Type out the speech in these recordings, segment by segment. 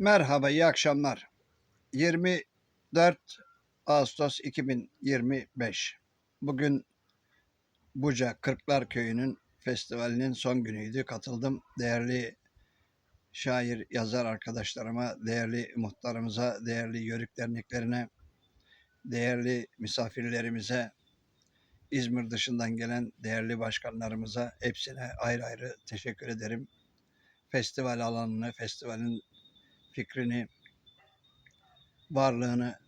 Merhaba, iyi akşamlar. 24 Ağustos 2025. Bugün Buca Kırklar Köyü'nün festivalinin son günüydü. Katıldım. Değerli şair, yazar arkadaşlarıma, değerli muhtarımıza, değerli yörük derneklerine, değerli misafirlerimize, İzmir dışından gelen değerli başkanlarımıza hepsine ayrı ayrı teşekkür ederim. Festival alanını, festivalin fikrini, varlığını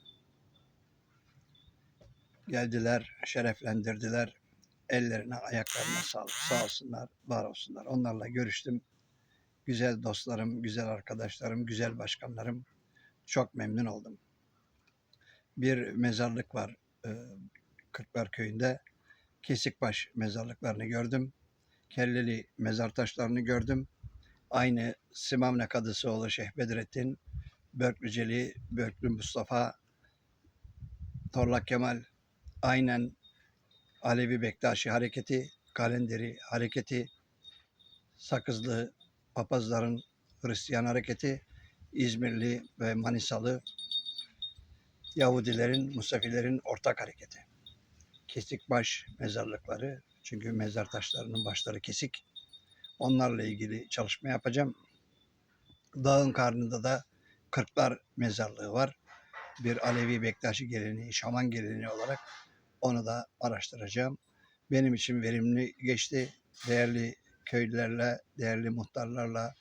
geldiler, şereflendirdiler. Ellerine, ayaklarına sağlık. Sağ olsunlar, var olsunlar. Onlarla görüştüm. Güzel dostlarım, güzel arkadaşlarım, güzel başkanlarım. Çok memnun oldum. Bir mezarlık var e, Kırklar Köyü'nde. Kesikbaş mezarlıklarını gördüm. Kelleli mezar taşlarını gördüm. Aynı Simamne Kadısoğlu Şeyh Bedrettin, Börklüceli, Börklü Mustafa, Torlak Kemal, aynen Alevi Bektaşi Hareketi, Kalenderi Hareketi, Sakızlı Papazların Hristiyan Hareketi, İzmirli ve Manisalı Yahudilerin, Musafilerin ortak hareketi. Kesikbaş mezarlıkları, çünkü mezar taşlarının başları kesik. Onlarla ilgili çalışma yapacağım. Dağın karnında da Kırklar mezarlığı var. Bir Alevi Bektaşi geleneği, şaman geleneği olarak onu da araştıracağım. Benim için verimli geçti. Değerli köylülerle, değerli muhtarlarla,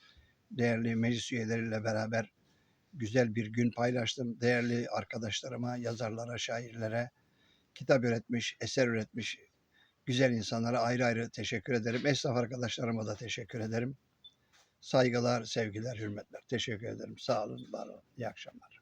değerli meclis üyeleriyle beraber güzel bir gün paylaştım. Değerli arkadaşlarıma, yazarlara, şairlere, kitap üretmiş, eser üretmiş güzel insanlara ayrı ayrı teşekkür ederim. Esnaf arkadaşlarıma da teşekkür ederim. Saygılar, sevgiler, hürmetler. Teşekkür ederim. Sağ olun, var olun. İyi akşamlar.